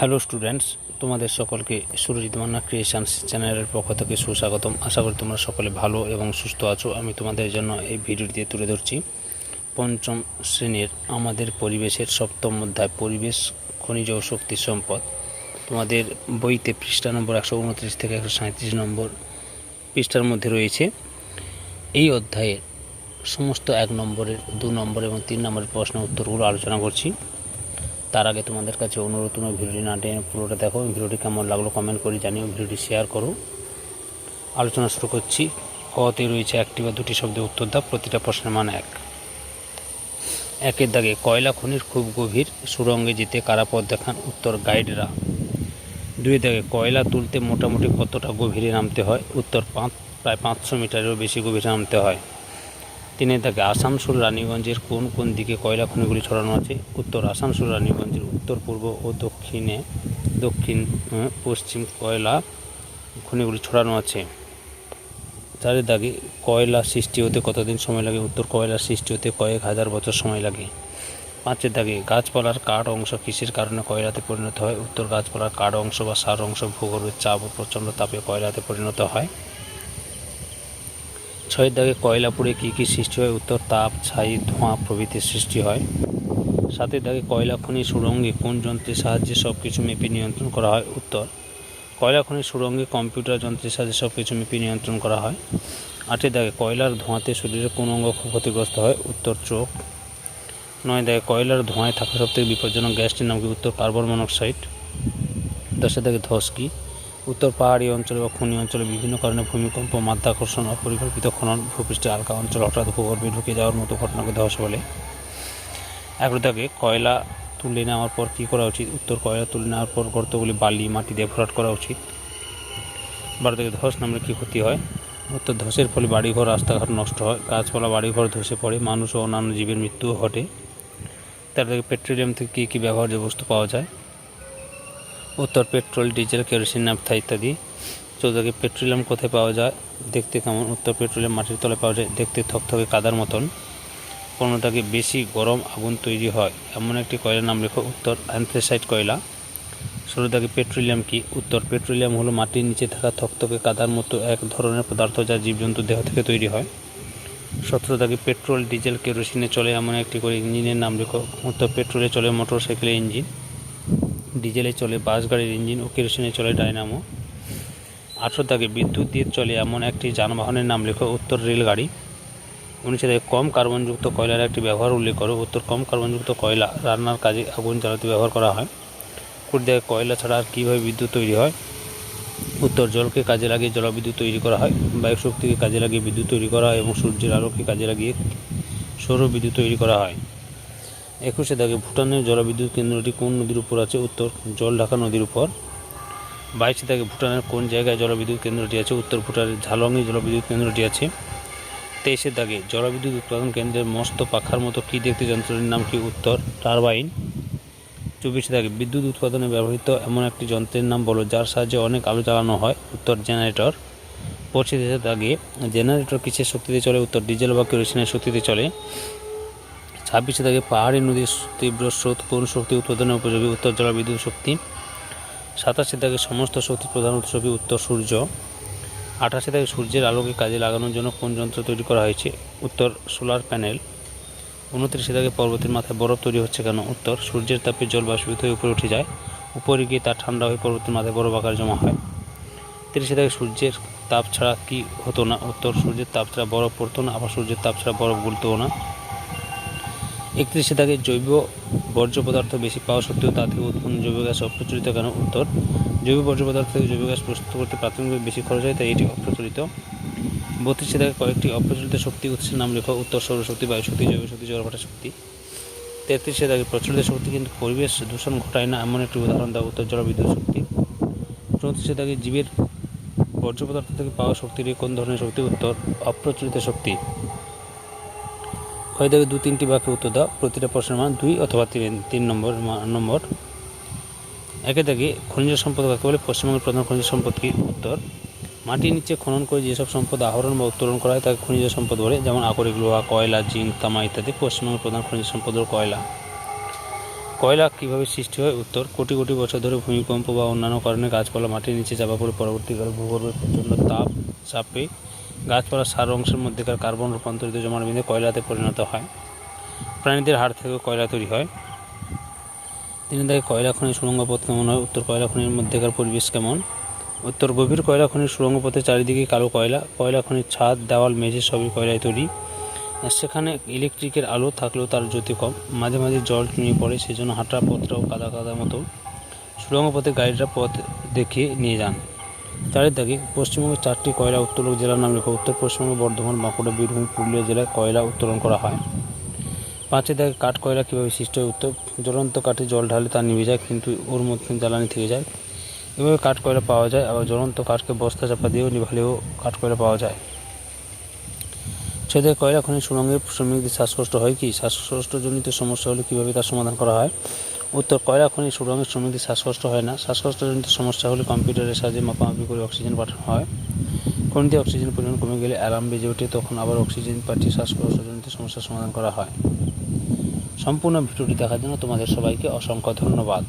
Hello students তোমাদের সকলকে Surajit Manna creations চ্যানেলের পক্ষ থেকে সুস্বাগতম। আশা করি তোমরা সকলে ভালো এবং সুস্থ আছো। আমি তোমাদের জন্য এই ভিডিওটি তুলে ধরছি। পঞ্চম শ্রেণির আমাদের পরিবেশের সপ্তম অধ্যায়, পরিবেশ, খনিজ ও শক্তি সম্পদ। তোমাদের বইতে পৃষ্ঠা নম্বর একশো উনত্রিশ থেকে একশো সাঁত্রিশ নম্বর পৃষ্ঠার মধ্যে রয়েছে। এই অধ্যায়ের সমস্ত এক নম্বরের, দু নম্বর এবং তিন নম্বরের প্রশ্ন উত্তরগুলো আলোচনা করছি। তার আগে তোমাদের কাছে অনুরোধ, তোমরা ভিডিওটি না টেনে পুরোটা দেখো, ভিডিওটি কেমন লাগল কমেন্ট করে জানিও, ভিডিওটি শেয়ার করো। আলোচনা শুরু করছি। কতে রয়েছে একটি বা দুটি শব্দের উত্তর দাও, প্রতিটা প্রশ্নের মান এক। একের দাগে কয়লা খনির খুব গভীর সুরঙ্গে যেতে কারা পথ দেখান উত্তর গাইডরা। দুই দাগে কয়লা তুলতে মোটামুটি কতটা গভীরে নামতে হয় উত্তর পাঁচ, প্রায় পাঁচশো মিটারেরও বেশি গভীরে নামতে হয়। তিনে দাগে আসানসোল, রানীগঞ্জের কোন কোন দিকে কয়লা খনিগুলি ছড়ানো আছে? উত্তর আসানসোল, রানীগঞ্জের উত্তর, পূর্ব ও দক্ষিণে, দক্ষিণ পশ্চিম কয়লা খনিগুলি ছড়ানো আছে। চারের দাগে কয়লা সৃষ্টি হতে কতদিন সময় লাগে? উত্তর, কয়লা সৃষ্টি হতে কয়েক হাজার বছর সময় লাগে। পাঁচের দাগে গাছপালার কাঠ অংশ কিসের কারণে কয়লাতে পরিণত হয়। উত্তর, গাছপালার কাঠ অংশ বা সার অংশ ভূগর্ভের চাপ ও প্রচণ্ড তাপে কয়লাতে পরিণত হয়। ছয়ের দাগে কয়লা পুড়ে কী কী সৃষ্টি হয়? উত্তর, তাপ, ছাই, ধোঁয়া প্রভৃতির সৃষ্টি হয়। সাতের দাগে কয়লা, খনি সুরঙ্গে কোন যন্ত্রের সাহায্যে সব কিছু মেপে নিয়ন্ত্রণ করা হয়? উত্তর, কয়লা, খনি সুরঙ্গে কম্পিউটার যন্ত্রের সাহায্যে সব কিছু মেপে নিয়ন্ত্রণ করা হয়। আটের দাগে কয়লার ধোঁয়াতে শরীরের কোন অঙ্গ ক্ষতিগ্রস্ত হয়? উত্তর, চোখ। নয় দাগে কয়লার ধোঁয়ায় থাকা সবথেকে বিপজ্জনক গ্যাসটির নাম কি? উত্তর, কার্বন মনোক্সাইড। দশের দাগে ধস কি? উত্তর পাহাড়ি অঞ্চলে বা খনি অঞ্চলে বিভিন্ন কারণে ভূমিকম্প, মাধ্যাকর্ষণ, অপরিকল্পিত খনন ভূপৃষ্ঠে আলকা অঞ্চল হঠাৎ ভূগর্ভে ঢুকে যাওয়ার মতো ঘটনাকে ধস বলে। দাগে কয়লা তুলে নেওয়ার পর কী করা উচিত? উত্তর, কয়লা তুলে নেওয়ার পর গর্তগুলি বালি, মাটি দিয়ে ভরাট করা উচিত। বারো থেকে ধস নামলে কী ক্ষতি হয়? উত্তর ধসের ফলে বাড়িঘর, রাস্তাঘাট নষ্ট হয়। গাছপালা, বাড়িঘর ধসে পড়ে। মানুষ ও অন্যান্য জীবের মৃত্যুও ঘটে। তার থেকে পেট্রোলিয়াম থেকে কী কী ব্যবহার্য বস্তু পাওয়া যায়? উত্তর পেট্রোল, ডিজেল, কেরোসিন, নাফথা ইত্যাদি। চৌদ্দকে পেট্রোলিয়াম কোথায় পাওয়া যায়? দেখতে কেমন? উত্তর পেট্রোলিয়াম মাটির তলায় পাওয়া যায়। দেখতে থকথকে কাদার মতন। পনেরোটাকে বেশি গরম আগুন তৈরি হয়। এমন একটি কয়লার নাম লেখো। উত্তর অ্যান্থ্রেসাইট কয়লা। ষোলোটাকে পেট্রোলিয়াম কি? উত্তর পেট্রোলিয়াম হলো মাটির নিচে থাকা থকথকে কাদার মতো এক ধরনের পদার্থ যা জীবজন্তু দেহ থেকে তৈরি হয়। সতেরোটাকে পেট্রোল, ডিজেল, কেরোসিনে চলে এমন একটি করে ইঞ্জিনের নাম লেখো। উত্তর পেট্রোলে চলে মোটর সাইকেলের ইঞ্জিন। ডিজেলে চলে বাস গাড়ির ইঞ্জিন ও কেরোসিনে চলে ডায়নামো। আঠেরো দাগে বিদ্যুৎ দিয়ে চলে এমন একটি যানবাহনের নাম লেখো উত্তর রেলগাড়ি। উনিশে দাগে কম কার্বনযুক্ত কয়লার একটি ব্যবহার উল্লেখ করো, উত্তর কম কার্বনযুক্ত কয়লা রান্নার কাজে আগুন জ্বালাতে ব্যবহার করা হয়। কুড়ি দাগে কয়লা ছাড়া আর কীভাবে বিদ্যুৎ তৈরি হয়? উত্তর, জলকে কাজে লাগিয়ে জলবিদ্যুৎ তৈরি করা হয়। বায়ু শক্তিকে কাজে লাগিয়ে বিদ্যুৎ তৈরি করা হয় এবং সূর্যের আলোকে কাজে লাগিয়ে সৌর বিদ্যুৎ তৈরি করা হয়। একুশে দাগে ভুটানের জলবিদ্যুৎ কেন্দ্রটি কোন নদীর উপর আছে? উত্তর, জলঢাকা নদীর উপর। বাইশে দাগে ভুটানের কোন জায়গায় জলবিদ্যুৎ কেন্দ্রটি আছে? উত্তর ভুটানের ঝালংয়ে জলবিদ্যুৎ কেন্দ্রটি আছে। তেইশে দাগে জলবিদ্যুৎ উৎপাদন কেন্দ্রের মস্ত পাখার মতো কী দেখতে যন্ত্রটির নাম কি? উত্তর, টারবাইন। চব্বিশে দাগে বিদ্যুৎ উৎপাদনে ব্যবহৃত এমন একটি যন্ত্রের নাম বলো, যার সাহায্যে অনেক আলো জ্বালানো হয়। উত্তর, জেনারেটর। পঁচিশে দাগে জেনারেটর কিসের শক্তিতে চলে? উত্তর, ডিজেল বা কেরোসিনের শক্তিতে চলে। ছাব্বিশে দাগে পাহাড়ি নদীর তীব্র স্রোত কোন শক্তি উৎপাদনের উপযোগী উত্তর জলবিদ্যুৎ শক্তি। সাতাশে দাগে সমস্ত শক্তির প্রধান উৎস কি উত্তর সূর্য। আঠাশে দাগে সূর্যের আলোকে কাজে লাগানোর জন্য কোন যন্ত্র তৈরি করা হয়েছে? উত্তর সোলার প্যানেল। উনত্রিশে দাগে পর্বতের মাথায় বরফ তৈরি হচ্ছে কেন? উত্তর, সূর্যের তাপে জল বাষ্পীভূত হয়ে উপরে উঠে যায়। উপরে গিয়ে তা ঠান্ডা হয়ে পর্বতের মাথায় বরফ আকার জমা হয়। তিরিশে দাগে সূর্যের তাপ ছাড়া কি হতো না? উত্তর, সূর্যের তাপ ছাড়া বরফ পড়তো না, আবার সূর্যের তাপ ছাড়া বরফ গুলতও না। একত্রিশে দাগে জৈব বর্জ্য পদার্থ বেশি পাওয়া সত্ত্বেও তা থেকে উৎপন্ন জৈব গ্যাস অপ্রচলিত কেন? উত্তর, জৈব বর্জ্য পদার্থ থেকে জৈব গ্যাস প্রস্তুত করতে প্রাথমিকভাবে বেশি খরচ হয়, তাই এটি অপ্রচলিত। বত্রিশে দাগে কয়েকটি অপ্রচলিত শক্তি, উৎসের নাম লেখা, উত্তর সৌরশক্তি বায়ুশক্তি জৈব শক্তি জলভাটা শক্তি। তেত্রিশে দাগে প্রচলিত শক্তি কিন্তু পরিবেশ দূষণ ঘটায় না, এমন একটি উদাহরণ দেওয়া উত্তর জলবিদ্যুৎ শক্তি। চৌত্রিশে দাগে জীবের বর্জ্য পদার্থ থেকে পাওয়া শক্তির কোন ধরনের শক্তি? উত্তর, অপ্রচলিত শক্তি। হয় দাগে দু তিনটি বাক্যে উত্তর দাও। প্রতিটা প্রশ্নের মান দুই অথবা তিন তিন নম্বর নম্বর। একে দাগে খনিজ সম্পদ কাকে বলে? পশ্চিমবঙ্গের প্রধান খনিজ সম্পদ কি? উত্তর, মাটির নিচে খনন করে যেসব সম্পদ আহরণ বা উত্তোলন করা হয়, তাকে খনিজ সম্পদ বলে। যেমন আকরিক লোহা, কয়লা, জিঙ্ক, তামা ইত্যাদি পশ্চিমবঙ্গের প্রধান খনিজ সম্পদ হল কয়লা। কয়লা কীভাবে সৃষ্টি হয়? উত্তর, কোটি কোটি বছর ধরে ভূমিকম্প বা অন্যান্য কারণে গাছপালা মাটির নিচে চাপা পড়ে, পরবর্তীকালে ভূগর্ভের প্রচণ্ড তাপ, চাপে গাছপালার সার অংশের মধ্যেকার কার্বন রূপান্তরিত জমাট বেঁধে কয়লাতে পরিণত হয়। প্রাণীদের হাড় থেকে কয়লা তৈরি হয়। তিনি দেখে কয়লা খনির সুড়ঙ্গ পথ কেমন হয়? উত্তর কয়লা খনির মধ্যেকার পরিবেশ কেমন? উত্তর গভীর কয়লা খনির সুড়ঙ্গ পথে চারিদিকে কালো কয়লা। কয়লা খনির ছাদ, দেওয়াল, মেঝে সবই কয়লায় তৈরি। সেখানে ইলেকট্রিকের আলো থাকলেও তার জ্যোতি কম। মাঝে মাঝে জল চুঁয়ে পড়ে, সেজন্য হাঁটা পথটাও কাদা কাদা মতো। সুড়ঙ্গ পথে গাড়িটা পথ দেখিয়ে নিয়ে যান। চারের দাগে পশ্চিমবঙ্গের চারটি কয়লা উত্তোলক জেলার নাম লেখা উত্তর পশ্চিমবঙ্গ, বর্ধমান, বাঁকুড়া, বীরভূম, পুরুলিয়া জেলায় কয়লা উত্তোলন করা হয়। পাঁচের দাগে কাঠ কয়লা কীভাবে সৃষ্টি হয়? উত্তর, জ্বলন্ত কাঠে জল ঢালে তা নিভে যায়, কিন্তু ওর মধ্যে জ্বালানি থেকে যায়। এভাবে কাঠ কয়লা পাওয়া যায়, আবার জ্বলন্ত কাঠকে বস্তা চাপা দিয়েও নিভালেও কাঠ কয়লা পাওয়া যায়। ছয় কয়লা খনি সুরঙ্গে শ্রমিকদের শ্বাসকষ্ট হয় কি? শ্বাসকষ্টজনিত সমস্যা হলে কীভাবে তার সমাধান করা হয়? উত্তর কয়লা খনি সুরঙ্গের শ্রমিকদের শ্বাসকষ্ট হয় না। শ্বাসকষ্টজনিত সমস্যা হলে কম্পিউটারের সাহায্যে মাপামাপি করে অক্সিজেন পাঠানো হয়। খনিতে অক্সিজেন পরিমাণ কমে গেলে অ্যালার্ম বেজে ওঠে, তখন আবার অক্সিজেন পাঠিয়ে শ্বাসকষ্টজনিত সমস্যার সমাধান করা হয়। সম্পূর্ণ ভিডিওটি দেখার জন্য তোমাদের সবাইকে অসংখ্য ধন্যবাদ।